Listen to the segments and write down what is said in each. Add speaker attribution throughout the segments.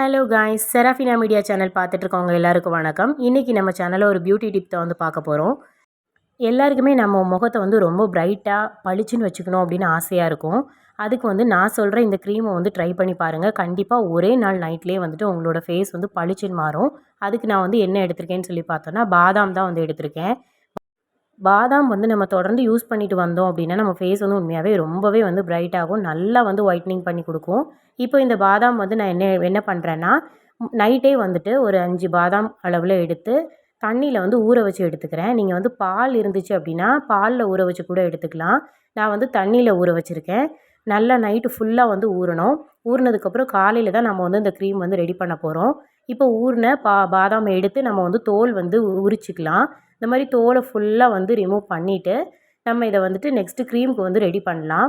Speaker 1: Hello guys Seraphina media channel பார்த்துட்ருக்கவங்க எல்லாருக்கும் வணக்கம். இன்றைக்கி நம்ம சேனலில் ஒரு பியூட்டி டிப் தான் வந்து பார்க்க போகிறோம் எல்லாருக்குமே நம்ம முகத்தை வந்து ரொம்ப பிரைட்டாக பளிச்சுன்னு வச்சுக்கணும் அப்படின்னு ஆசையாக இருக்கும். அதுக்கு வந்து நான் சொல்கிற இந்த க்ரீமை வந்து ட்ரை பண்ணி பாருங்கள் கண்டிப்பாக ஒரே நாள் நைட்லேயே வந்துட்டு உங்களோட ஃபேஸ் வந்து பளிச்சுன்னு மாறும். அதுக்கு நான் வந்து என்ன எடுத்திருக்கேன்னு சொல்லி பார்த்தோன்னா பாதாம் தான் வந்து எடுத்திருக்கேன். பாதாம் வந்து நம்ம தொடர்ந்து யூஸ் பண்ணிட்டு வந்தோம் அப்படின்னா நம்ம ஃபேஸ் வந்து உண்மையாகவே ரொம்பவே வந்து பிரைட் ஆகும். நல்லா வந்து ஒயிட்னிங் பண்ணி கொடுக்கும். இப்போ இந்த பாதாம் வந்து நான் என்ன என்ன பண்ணுறேன்னா நைட்டே வந்துட்டு ஒரு அஞ்சு பாதாம் அளவில் எடுத்து தண்ணியில் வந்து ஊற வச்சு எடுத்துக்கிறேன். நீங்கள் வந்து பால் இருந்துச்சு அப்படின்னா பாலில் ஊற வச்சு கூட எடுத்துக்கலாம். நான் வந்து தண்ணியில் ஊற வச்சுருக்கேன். நல்லா நைட்டு ஃபுல்லாக வந்து ஊறணும். ஊறினதுக்கப்புறம் காலையில் தான் நம்ம வந்து இந்த க்ரீம் வந்து ரெடி பண்ண போகிறோம் இப்போ ஊறின பா பாதாம் எடுத்து நம்ம வந்து தோல் வந்து உரிச்சிக்கலாம். இந்த மாதிரி தோலை ஃபுல்லாக வந்து ரிமூவ் பண்ணிவிட்டு நம்ம இதை வந்துட்டு நெக்ஸ்ட்டு க்ரீமுக்கு வந்து ரெடி பண்ணலாம்.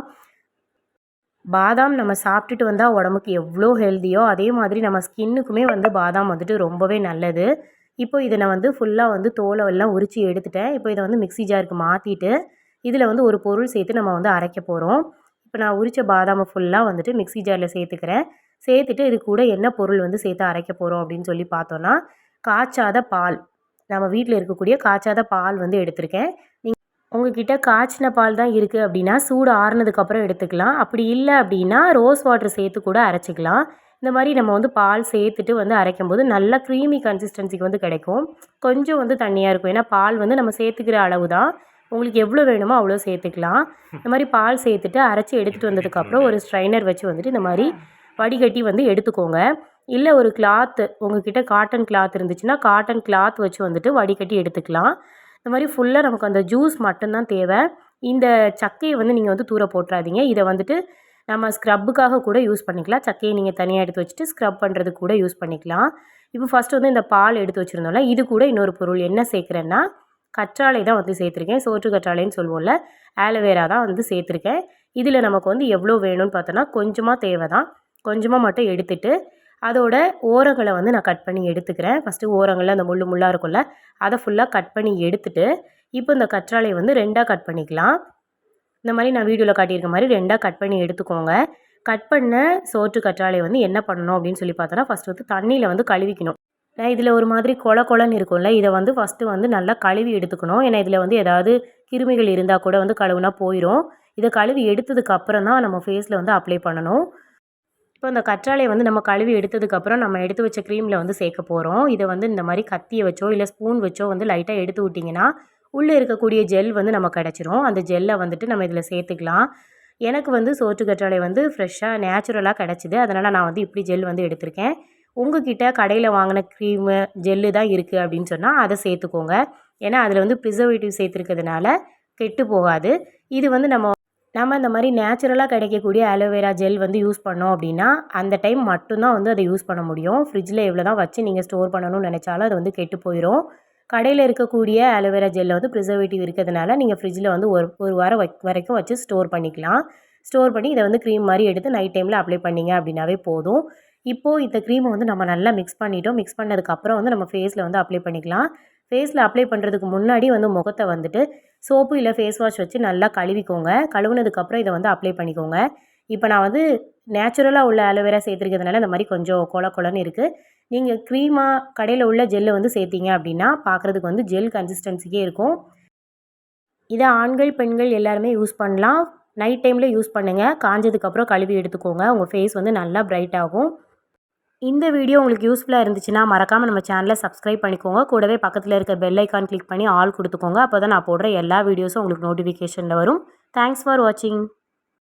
Speaker 1: பாதாம் நம்ம சாப்பிட்டுட்டு வந்தால் உடம்புக்கு எவ்வளோ ஹெல்த்தியோ அதே மாதிரி நம்ம ஸ்கின்னுக்குமே வந்து பாதாம் வந்துட்டு ரொம்பவே நல்லது. இப்போ இதை நான் வந்து ஃபுல்லாக வந்து தோலை எல்லாம் உரித்து எடுத்துட்டேன். இப்போ இதை வந்து மிக்ஸி ஜாருக்கு மாற்றிட்டு இதில் வந்து ஒரு பொருள் சேர்த்து நம்ம வந்து அரைக்க போகிறோம் இப்போ நான் உரித்த பாதாமை ஃபுல்லாக வந்துட்டு மிக்ஸி ஜாரில் சேர்த்துக்கிறேன். சேர்த்துட்டு இது கூட என்ன பொருள் வந்து சேர்த்து அரைக்க போகிறோம் அப்படின்னு சொல்லி பார்த்தோன்னா காய்ச்சாத பால். நம்ம வீட்டில் இருக்கக்கூடிய காய்ச்சாத பால் வந்து எடுத்திருக்கேன். நீங்கள் உங்ககிட்ட காய்ச்சின பால் தான் இருக்குது அப்படின்னா சூடு ஆறுனதுக்கப்புறம் எடுத்துக்கலாம். அப்படி இல்லை அப்படின்னா ரோஸ் வாட்டர் சேர்த்து கூட அரைச்சிக்கலாம். இந்த மாதிரி நம்ம வந்து பால் சேர்த்துட்டு வந்து அரைக்கும் போது நல்லா க்ரீமி கன்சிஸ்டன்சிக்கு வந்து கிடைக்கும். கொஞ்சம் வந்து தண்ணியாக இருக்கும். ஏன்னா பால் வந்து நம்ம சேர்த்துக்கிற அளவு தான். உங்களுக்கு எவ்வளோ வேணுமோ அவ்வளோ சேர்த்துக்கலாம். இந்த மாதிரி பால் சேர்த்துட்டு அரைச்சி எடுத்துகிட்டு வந்ததுக்கப்புறம் ஒரு ஸ்ட்ரைனர் வச்சு வந்துட்டு இந்த மாதிரி வடிகட்டி வந்து எடுத்துக்கோங்க. இல்லை ஒரு கிளாத்து உங்ககிட்ட காட்டன் கிளாத் இருந்துச்சுன்னா காட்டன் கிளாத் வச்சு வந்துட்டு வடிகட்டி எடுத்துக்கலாம். இந்த மாதிரி ஃபுல்லாக நமக்கு அந்த ஜூஸ் மட்டும்தான் தேவை. இந்த சக்கையை வந்து நீங்கள் வந்து தூர போட்டுறாதீங்க. இதை வந்துட்டு நம்ம ஸ்க்ரப்புக்காக கூட யூஸ் பண்ணிக்கலாம். சக்கையை நீங்கள் தனியாக எடுத்து வச்சுட்டு ஸ்க்ரப் பண்ணுறதுக்கு கூட யூஸ் பண்ணிக்கலாம். இப்போ ஃபஸ்ட்டு வந்து இந்த பால் எடுத்து வச்சுருந்தோம்ல இது கூட இன்னொரு பொருள். என்ன சேர்க்குறேன்னா கற்றாழை தான் வந்து சேர்த்துருக்கேன். சோற்று கற்றாழைன்னு சொல்லுவோம்ல ஆலோவேரா தான் வந்து சேர்த்துருக்கேன். இதில் நமக்கு வந்து எவ்வளோ வேணும்னு பார்த்தோன்னா கொஞ்சமாக தேவை தான் கொஞ்சமாக மட்டும் எடுத்துகிட்டு அதோட ஓரங்களை வந்து நான் கட் பண்ணி எடுத்துக்கிறேன். ஃபஸ்ட்டு ஓரங்களில் அந்த முள் முள்ளாக இருக்கும்ல அதை ஃபுல்லாக கட் பண்ணி எடுத்துட்டு இப்போ இந்த கற்றாழையை வந்து ரெண்டாக கட் பண்ணிக்கலாம். இந்த மாதிரி நான் வீடியோவில் காட்டியிருக்க மாதிரி ரெண்டாக கட் பண்ணி எடுத்துக்கோங்க. கட் பண்ண சோற்று கற்றாழையை வந்து என்ன பண்ணணும் அப்படின்னு சொல்லி பார்த்தோன்னா ஃபஸ்ட்டு வந்து தண்ணியில் வந்து கழுவிக்கணும். நான் இதில் ஒரு மாதிரி கொல கொலன்னு இருக்கும்ல இதை வந்து ஃபஸ்ட்டு வந்து நல்லா கழுவி எடுத்துக்கணும். ஏன்னா இதில் வந்து ஏதாவது கிருமிகள் இருந்தால் கூட வந்து கழுவுனா போயிடும் இதை கழுவி எடுத்ததுக்கு அப்புறம் தான் நம்ம ஃபேஸில் வந்து அப்ளை பண்ணணும். இப்போ இந்த கற்றாழையை வந்து நம்ம கழுவி எடுத்ததுக்கப்புறம் நம்ம எடுத்து வச்ச க்ரீமில் வந்து சேர்க்க போகிறோம் இதை வந்து இந்த மாதிரி கத்தியை வச்சோ இல்லை ஸ்பூன் வச்சோ வந்து லைட்டாக எடுத்து விட்டிங்கன்னா உள்ளே இருக்கக்கூடிய ஜெல் வந்து நம்ம கிடச்சிரும். அந்த ஜெல்லை வந்துட்டு நம்ம இதில் சேர்த்துக்கலாம். எனக்கு வந்து சோற்று கற்றாழை வந்து ஃப்ரெஷ்ஷாக நேச்சுரலாக கிடச்சிது. அதனால் நான் வந்து இப்படி ஜெல் வந்து எடுத்திருக்கேன். உங்ககிட்ட கடையில் வாங்கின க்ரீமு ஜெல்லு தான் இருக்குது அப்படின்னு சொன்னால் அதை சேர்த்துக்கோங்க. ஏன்னா அதில் வந்து ப்ரிசர்வேட்டிவ் சேர்த்துருக்கிறதுனால கெட்டு போகாது. இது வந்து நம்ம நம்ம இந்த மாதிரி நேச்சுரலாக கிடைக்கக்கூடிய அலோவேரா ஜெல் வந்து யூஸ் பண்ணோம் அப்படின்னா அந்த டைம் மட்டும்தான் வந்து அதை யூஸ் பண்ண முடியும். ஃப்ரிட்ஜில் எவ்வளோ தான் வச்சு நீங்கள் ஸ்டோர் பண்ணணும்னு நினச்சாலும் அது வந்து கெட்டு போயிடும் கடையில் இருக்கக்கூடிய அலோவேரா ஜெல்லில் வந்து ப்ரிசர்வேட்டிவ் இருக்கிறதுனால நீங்கள் ஃப்ரிட்ஜில் வந்து ஒரு ஒரு வாரம் வரைக்கும் வச்சு ஸ்டோர் பண்ணிக்கலாம். ஸ்டோர் பண்ணி இதை வந்து க்ரீம் மாதிரி எடுத்து நைட் டைமில் அப்ளை பண்ணிங்க அப்படின்னாவே போதும். இப்போது இந்த க்ரீமை வந்து நம்ம நல்லா மிக்ஸ் பண்ணிட்டோம். மிக்ஸ் பண்ணதுக்கப்புறம் வந்து நம்ம ஃபேஸில் வந்து அப்ளை பண்ணிக்கலாம். ஃபேஸில் அப்ளை பண்ணுறதுக்கு முன்னாடி வந்து முகத்தை வந்துட்டு சோப்பு இல்லை ஃபேஸ் வாஷ் வச்சு நல்லா கழுவிக்கோங்க. கழுவுனதுக்கப்புறம் இதை வந்து அப்ளை பண்ணிக்கோங்க. இப்போ நான் வந்து நேச்சுரலாக உள்ள அலோவேரா சேர்த்துருக்கிறதுனால இந்த மாதிரி கொஞ்சம் கொல கொலன்னு இருக்குது நீங்கள் க்ரீமாக கடையில் உள்ள ஜெல்லை வந்து சேர்த்திங்க அப்படின்னா பார்க்குறதுக்கு வந்து ஜெல் கன்சிஸ்டன்சிக்கே இருக்கும். இதை ஆண்கள் பெண்கள் எல்லாருமே யூஸ் பண்ணலாம். நைட் டைமில் யூஸ் பண்ணுங்கள் காஞ்சதுக்கப்புறம் கழுவி எடுத்துக்கோங்க. உங்கள் ஃபேஸ் வந்து நல்லா பிரைட் ஆகும். இந்த வீடியோ உங்களுக்கு யூஸ்ஃபுல்லாக இருந்துச்சுன்னா மறக்காமல் நம்ம சேனலை சப்ஸ்கிரைப் பண்ணிக்கோங்க. கூடவே பக்கத்தில் இருக்க பெல் ஐக்கான் கிளிக் பண்ணி ஆல் கொடுத்துக்கோங்க. அப்போ தான் நான் போடுற எல்லா வீடியோஸும் உங்களுக்கு நோட்டிஃபிகேஷனில் வரும். தேங்க்ஸ் ஃபார் வாட்சிங்